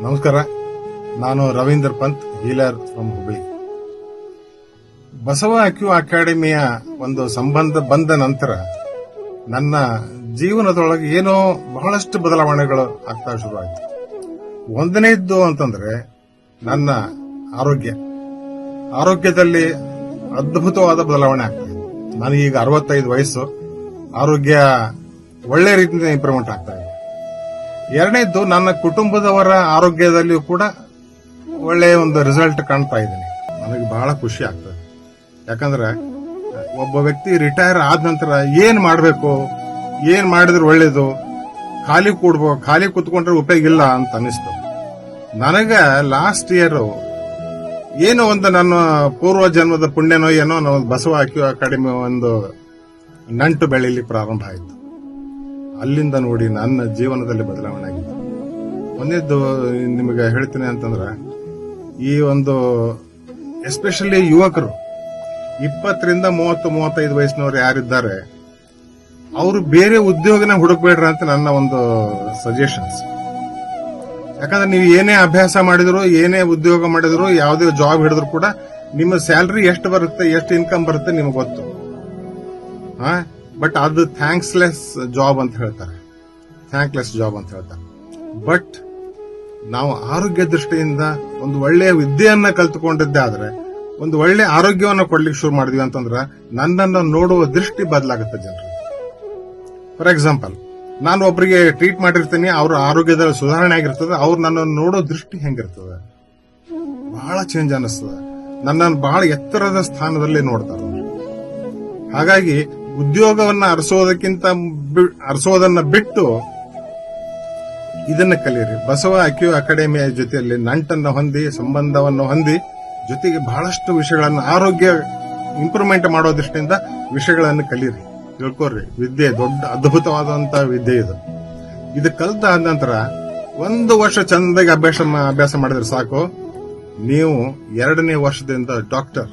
ನಮಸ್ಕಾರ. ನಾನು Ravindra Pant healer from Hubli Basava ಅಕ್ಯೂ ಅಕಾಡೆಮಿಯ ಒಂದು ಸಂಬಂಧ ಬಂದ ನಂತರ ನನ್ನ ಜೀವನದೊಳಗೆ ಏನೋ ಬಹಳಷ್ಟು ಬದಲಾವಣೆಗಳು ಆಗ್ತಾ ಶುರುವಾಯಿತು. ಒಂದನೇದ್ದು ಅಂತಂದ್ರೆ ನನ್ನ ಆರೋಗ್ಯ. ಆರೋಗ್ಯದಲ್ಲಿ ಅದ್ಭುತವಾದ ಬದಲಾವಣೆ ಆಗ್ತಾ ಇದೆ. ನನಗೀಗ ಅರವತ್ತೈದು ವಯಸ್ಸು. ಆರೋಗ್ಯ ಒಳ್ಳೆ ರೀತಿಯಿಂದ ಇಂಪ್ರೂವ್ಮೆಂಟ್ ಆಗ್ತಾ ಎರಡನೇದ್ದು, ನನ್ನ ಕುಟುಂಬದವರ ಆರೋಗ್ಯದಲ್ಲಿಯೂ ಕೂಡ ಒಳ್ಳೆಯ ಒಂದು ರಿಸಲ್ಟ್ ಕಾಣ್ತಾ ಇದ್ದೀನಿ. ನನಗೆ ಬಹಳ ಖುಷಿ ಆಗ್ತದೆ. ಯಾಕಂದ್ರೆ, ಒಬ್ಬ ವ್ಯಕ್ತಿ ರಿಟೈರ್ ಆದ ನಂತರ ಏನ್ ಮಾಡಬೇಕು, ಏನ್ ಮಾಡಿದ್ರೆ ಒಳ್ಳೇದು, ಖಾಲಿ ಕೂಡ್ಬೋ, ಖಾಲಿ ಕೂತ್ಕೊಂಡ್ರೆ ಉಪಯೋಗ ಇಲ್ಲ ಅಂತ ಅನಿಸ್ತು ನನಗೆ ಲಾಸ್ಟ್ ಇಯರ್ ಏನೋ ಒಂದು ನನ್ನ ಪೂರ್ವ ಜನ್ಮದ ಪುಣ್ಯನೋ ಏನೋ ನಾವು ಬಸವ ಹಾಕಿ ಕಡಿಮೆ ಒಂದು ನಂಟು ಬೆಳೀಲಿ ಪ್ರಾರಂಭ ಆಯಿತು. ಅಲ್ಲಿಂದ ನೋಡಿ ನನ್ನ ಜೀವನದಲ್ಲಿ ಬದಲಾವಣೆ ಆಗಿದೆ ಒಂದೇದ್ದು ನಿಮಗೆ ಹೇಳ್ತೀನಿ ಅಂತಂದ್ರೆ, ಈ ಒಂದು ಎಸ್ಪೆಷಲಿ ಯುವಕರು, ಇಪ್ಪತ್ತರಿಂದ ಮೂವತ್ತು, ಮೂವತ್ತೈದು ವಯಸ್ಸಿನವರು ಯಾರಿದ್ದಾರೆ, ಅವರು ಬೇರೆ ಉದ್ಯೋಗನ ಹುಡುಕ್ಬೇಡ್ರ ಅಂತ ನನ್ನ ಒಂದು ಸಜೆಷನ್ಸ್ ಯಾಕಂದ್ರೆ ನೀವು ಏನೇ ಅಭ್ಯಾಸ ಮಾಡಿದ್ರು, ಏನೇ ಉದ್ಯೋಗ ಮಾಡಿದ್ರು, ಯಾವುದೇ ಜಾಬ್ ಹಿಡಿದ್ರು ಕೂಡ, ನಿಮ್ಮ ಸ್ಯಾಲ್ರಿ ಎಷ್ಟು ಬರುತ್ತೆ, ಎಷ್ಟು ಇನ್ಕಮ್ ಬರುತ್ತೆ ನಿಮಗೆ ಗೊತ್ತು. ಬಟ್ ಅದು ಥ್ಯಾಂಕ್ಸ್ಲೆಸ್ ಜಾಬ್ ಅಂತ ಹೇಳ್ತಾರೆ. ಥ್ಯಾಂಕ್ಲೆಸ್ ಜಾಬ್ ಅಂತ ಹೇಳ್ತಾರೆ. ಬಟ್ ನಾವು ಆರೋಗ್ಯ ದೃಷ್ಟಿಯಿಂದ ಒಂದು ಒಳ್ಳೆಯ ವಿದ್ಯೆಯನ್ನ ಕಲ್ತುಕೊಂಡಿದ್ದೆ ಆದ್ರೆ, ಒಂದು ಒಳ್ಳೆ ಆರೋಗ್ಯವನ್ನು ಕೊಡ್ಲಿಕ್ಕೆ ಶುರು ಮಾಡಿದ್ವಿ ಅಂತಂದ್ರೆ, ನನ್ನನ್ನು ನೋಡುವ ದೃಷ್ಟಿ ಬದಲಾಗುತ್ತೆ ಜನರು ಫಾರ್ ಎಕ್ಸಾಂಪಲ್ ನಾನು ಒಬ್ಬರಿಗೆ ಟ್ರೀಟ್ ಮಾಡಿರ್ತೀನಿ, ಅವ್ರ ಆರೋಗ್ಯದಲ್ಲಿ ಸುಧಾರಣೆ ಆಗಿರ್ತದೆ, ಅವ್ರು ನನ್ನನ್ನು ನೋಡೋ ದೃಷ್ಟಿ ಹೆಂಗಿರ್ತದೆ? ಬಹಳ ಚೇಂಜ್ ಅನಿಸ್ತದೆ ನನ್ನನ್ನು ಬಹಳ ಎತ್ತರದ ಸ್ಥಾನದಲ್ಲಿ ನೋಡ್ತಾರೆ ಹಾಗಾಗಿ ಉದ್ಯೋಗವನ್ನ ಅರಸೋದಕ್ಕಿಂತ ಅರಸೋದನ್ನ ಬಿಟ್ಟು ಇದನ್ನ ಕಲಿಯಿರಿ. ಬಸವ ಅಕ್ಯೂ ಅಕಾಡೆಮಿಯ ಜೊತೆಯಲ್ಲಿ ನಂಟನ್ನು ಹೊಂದಿ, ಸಂಬಂಧವನ್ನು ಹೊಂದಿ, ಜೊತೆಗೆ ಬಹಳಷ್ಟು ವಿಷಯಗಳನ್ನು ಆರೋಗ್ಯ ಇಂಪ್ರೂವ್ಮೆಂಟ್ ಮಾಡೋ ದೃಷ್ಟಿಯಿಂದ ವಿಷಯಗಳನ್ನು ಕಲೀರಿ ತಿಳ್ಕೊರಿ ವಿದ್ಯೆ ದೊಡ್ಡ ಅದ್ಭುತವಾದಂತಹ ವಿದ್ಯೆ ಇದು. ಇದು ಕಲ್ತಾದ ನಂತರ ಒಂದು ವರ್ಷ ಚಂದಾಗಿ ಅಭ್ಯಾಸ ಅಭ್ಯಾಸ ಮಾಡಿದ್ರೆ ಸಾಕು. ನೀವು ಎರಡನೇ ವರ್ಷದಿಂದ ಡಾಕ್ಟರ್.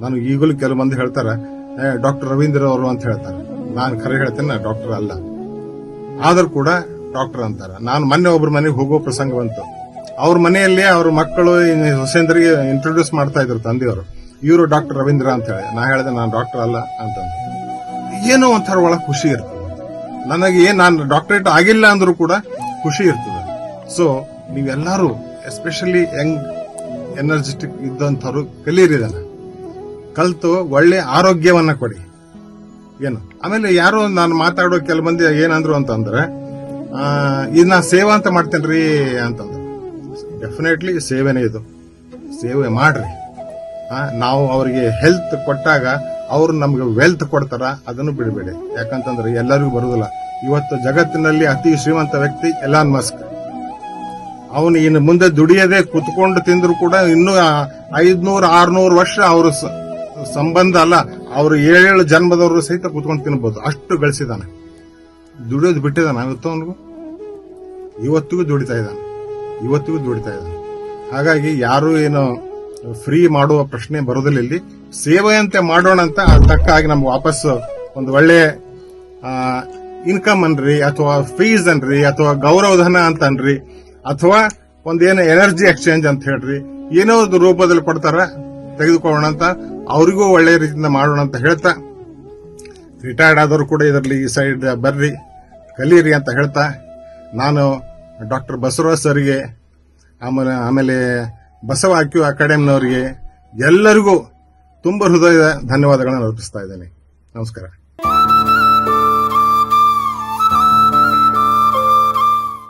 ನಾನು ಈಗಲೂ ಕೆಲವು ಮಂದಿ ಹೇಳ್ತಾರೆ ಡಾಕ್ಟರ್ ರವೀಂದ್ರ ಅವರು ಅಂತ ಹೇಳ್ತಾರೆ. ನಾನು ಕರೆ ಹೇಳ್ತೇನೆ ಡಾಕ್ಟರ್ ಅಲ್ಲ. ಆದರೂ ಕೂಡ ಡಾಕ್ಟರ್ ಅಂತಾರೆ. ನಾನು ಮೊನ್ನೆ ಒಬ್ರ ಮನೆಗೆ ಹೋಗೋ ಪ್ರಸಂಗ ಬಂತು. ಅವ್ರ ಮನೆಯಲ್ಲಿ ಅವ್ರ ಮಕ್ಕಳು ಹೊಸೇಂದ್ರಿಗೆ ಇಂಟ್ರೊಡ್ಯೂಸ್ ಮಾಡ್ತಾ ಇದ್ರು ತಂದೆಯವರು. ಇವರು ಡಾಕ್ಟರ್ ರವೀಂದ್ರ ಅಂತ ಹೇಳಿ. ನಾ ಹೇಳಿದೆ, ನಾನು ಡಾಕ್ಟರ್ ಅಲ್ಲ ಅಂತಂದು. ಏನೋ ಒಂಥರ ಒಳಗೆ ಖುಷಿ ಇರ್ತದೆ. ನನಗೆ ಏನು, ನಾನು ಡಾಕ್ಟರೇಟ್ ಆಗಿಲ್ಲ ಅಂದರೂ ಕೂಡ ಖುಷಿ ಇರ್ತದೆ. ಸೊ ನೀವೆಲ್ಲರೂ ಎಸ್ಪೆಷಲಿ ಯಂಗ್ ಎನರ್ಜೆಟಿಕ್ ಇದ್ದಂಥವ್ರು ಕಲೀರಿ ಕಲ್ತು ಒಳ್ಳೆ ಆರೋಗ್ಯವನ್ನ ಕೊಡಿ. ಏನು? ಆಮೇಲೆ ಯಾರೋ ನಾನು ಮಾತಾಡೋ ಕೆಲ ಮಂದಿ ಏನಂದ್ರು ಅಂತಂದ್ರೆ ನಾ ಸೇವ ಅಂತ ಮಾಡ್ತೇನ್ರಿ ಅಂತಂದ್ರು. ಡೆಫಿನೆಟ್ಲಿ ಸೇವೆನೇ ಇದು. ಸೇವೆ ಮಾಡ್ರಿ. ನಾವು ಅವರಿಗೆ ಹೆಲ್ತ್ ಕೊಟ್ಟಾಗ ಅವರು ನಮ್ಗೆ ವೆಲ್ತ್ ಕೊಡ್ತಾರ, ಅದನ್ನು ಬಿಡಬೇಡಿ. ಯಾಕಂತಂದ್ರೆ ಎಲ್ಲರಿಗೂ ಬರುವುದಿಲ್ಲ ಇವತ್ತು ಜಗತ್ತಿನಲ್ಲಿ ಅತಿ ಶ್ರೀಮಂತ ವ್ಯಕ್ತಿ ಎಲಾನ್ ಮಸ್ಕ್ ಅವನು ಇನ್ನು ಮುಂದೆ ದುಡಿಯದೆ ಕುತ್ಕೊಂಡು ತಿಂದ್ರು ಕೂಡ ಇನ್ನೂ ಐದ್ನೂರು, ಆರ್ನೂರು ವರ್ಷ ಅವರು ಸಂಬಂಧ ಅಲ್ಲ, ಅವರು ಏಳು ಜನ್ಮದವರು ಸಹಿತ ಕುತ್ಕೊಂಡು ತಿನ್ಬೋದು. ಅಷ್ಟು ಗಳಿಸಿದಾನೆ ದುಡಿಯೋದು ಬಿಟ್ಟಿದ್ದಾನೆ ಇವತ್ತು ಅವನಿಗೂ ಇವತ್ತಿಗೂ ದುಡಿತಾ ಇದ್ದಾನೆ. ಇವತ್ತಿಗೂ ದುಡಿತಾ ಇದ್ದಾನೆ. ಹಾಗಾಗಿ ಯಾರು ಏನು ಫ್ರೀ ಮಾಡುವ ಪ್ರಶ್ನೆ ಬರೋದಿಲ್ಲ ಇಲ್ಲಿ. ಸೇವೆಯಂತೆ ಮಾಡೋಣ ಅಂತ ಅದು ತಕ್ಕ ಹಾಗೆ ನಮ್ಗೆ ವಾಪಸ್ ಒಂದು ಒಳ್ಳೆ ಇನ್ಕಮ್ ಅನ್ರಿ, ಅಥವಾ ಫೀಸ್ ಅನ್ರಿ, ಅಥವಾ ಗೌರವಧನ ಅಂತ ಅನ್ರಿ, ಅಥವಾ ಒಂದೇನು ಎನರ್ಜಿ ಎಕ್ಸ್ಚೇಂಜ್ ಅಂತ ಹೇಳ್ರಿ ಏನೋ ರೂಪದಲ್ಲಿ ಕೊಡ್ತಾರ? ತೆಗೆದುಕೊಳ್ಳೋಣ ಅಂತ ಅವರಿಗೂ ಒಳ್ಳೆ ರೀತಿಯಿಂದ ಮಾಡೋಣ ಅಂತ ಹೇಳ್ತಾ ರಿಟೈರ್ಡ್ ಆದವರು ಕೂಡ ಇದರಲ್ಲಿ ಈ ಸೈಡ್ ಬರ್ರಿ, ಕಲೀರಿ ಅಂತ ಹೇಳ್ತಾ, ನಾನು ಡಾಕ್ಟರ್ ಬಸವರಾಜ್ ಸರ್ಗೆ, ಆಮೇಲೆ ಆಮೇಲೆ ಬಸವ ಅಕ್ಯೂ ಅಕಾಡೆಮಿನವರಿಗೆ ಎಲ್ಲರಿಗೂ ತುಂಬ ಹೃದಯದ ಧನ್ಯವಾದಗಳನ್ನು ಅರ್ಪಿಸ್ತಾ ಇದ್ದೇನೆ. ನಮಸ್ಕಾರ.